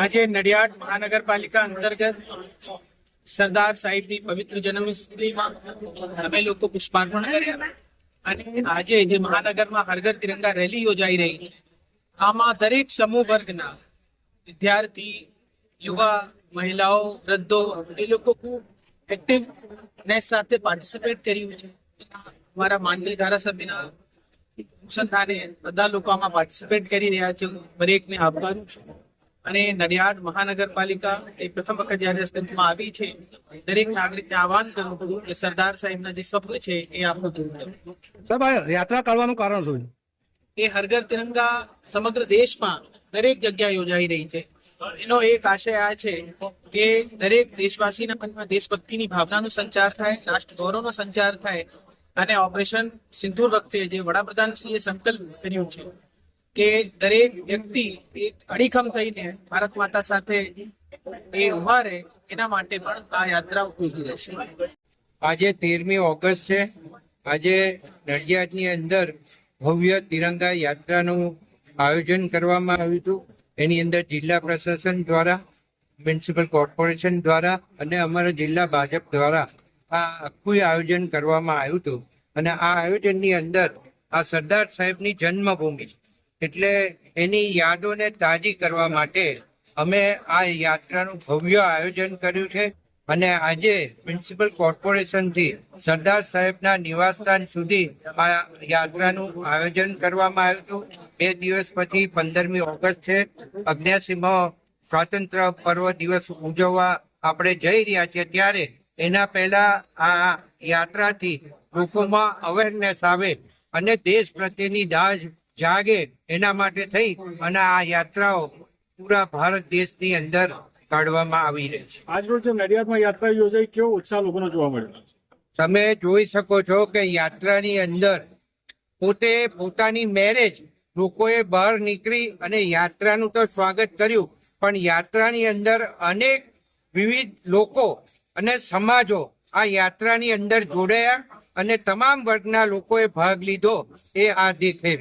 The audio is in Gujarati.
આજે નડિયાદ મહાનગરપાલિકા અંતર્ગત સરદાર સાહેબની પવિત્ર જન્મસ્થળીમાં અમે લોકો પુષ્પાર્પણ કર્યા અને આજે જે મહાનગરમાં હરઘર તિરંગા રેલી યોજાઈ રહી છે, આમાં દરેક સમૂહ વર્ગના વિદ્યાર્થી, યુવા, મહિલાઓ, વૃદ્ધો, એ લોકો ખૂબ એક્ટિવનેસ સાથે પાર્ટિસિપેટ કર્યું છે. અમારા માનવી ધારાસભ્યના અનુસંધાને બધા લોકો આમાં પાર્ટિસિપેટ કરી રહ્યા છે. હું દરેકને આભારું છું. અને નડિયાદ મહાનગરપાલિકા એ પ્રથમ વખત જયારે અસ્તિત્વમાં આવી છે દરેક નાગરિકને આહવાન કરવું હતું કે સરદાર સાહેબના જે સ્વપ્ન છે એ આપણું પૂરું સાહેબ આ યાત્રા કાઢવાનું કારણ શું એ હરઘર તિરંગા સમગ્ર દેશમાં દરેક જગ્યાએ યોજાઈ રહી છે. એનો એક આશય આ છે કે દરેક દેશવાસીના મનમાં દેશભક્તિની ભાવનાનો સંચાર થાય રાષ્ટ્ર ગૌરવનો સંચાર થાય અને ઓપરેશન સિંધુર વખતે જે વડાપ્રધાનશ્રીએ સંકલ્પ કર્યું છે કે દરેક વ્યક્તિ અડીખમ થઈને ભારત માતા સાથે એ ઊભા રહે, એના માટે પણ આ યાત્રા ઉપયોગી રહેશે. આજે તેરમી ઓગસ્ટ છે. આજે નડિયાદની અંદર ભવ્ય તિરંગા યાત્રાનું આયોજન કરવામાં આવ્યું હતું. એની અંદર જિલ્લા પ્રશાસન દ્વારા, મ્યુનિસિપલ કોર્પોરેશન દ્વારા અને અમારા જિલ્લા ભાજપ દ્વારા આ આખું આયોજન કરવામાં આવ્યું હતું. અને આ આયોજનની અંદર આ સરદાર સાહેબની જન્મભૂમિ એટલે એની યાદોને તાજી કરવા માટે અમે આ યાત્રાનું ભવ્ય આયોજન કર્યું છે અને આજે મ્યુનિસિપલ કોર્પોરેશનથી સરદાર સાહેબના નિવાસસ્થાન સુધી આ યાત્રાનું આયોજન કરવામાં આવ્યું હતું. બે દિવસ પછી પંદરમી ઓગસ્ટ છે. અગ્નિયાસીમાં સ્વાતંત્ર્ય પર્વ દિવસ ઉજવવા આપણે જઈ રહ્યા છીએ. ત્યારે એના પહેલા આ યાત્રાથી લોકોમાં અવેરનેસ આવે અને દેશ પ્રત્યેની દાજ જાગે એના માટે થઈ અને આ યાત્રાઓ પૂરા ભારત દેશની અંદર કાઢવામાં આવી રહી છે. આજ રોજ નડિયાદમાં યાત્રા યોજાઈ કેવો ઉત્સાહ લોકોનો જોવા મળ્યો? તમે જોઈ શકો છો કે યાત્રાની અંદર પોતે પોતાની મેરેજ લોકોએ બહાર નીકળી અને યાત્રાનું તો સ્વાગત કર્યું પણ યાત્રાની અંદર અનેક વિવિધ લોકો અને સમાજો આ યાત્રાની અંદર જોડાયા અને તમામ વર્ગના લોકોએ ભાગ લીધો એ આ દેખે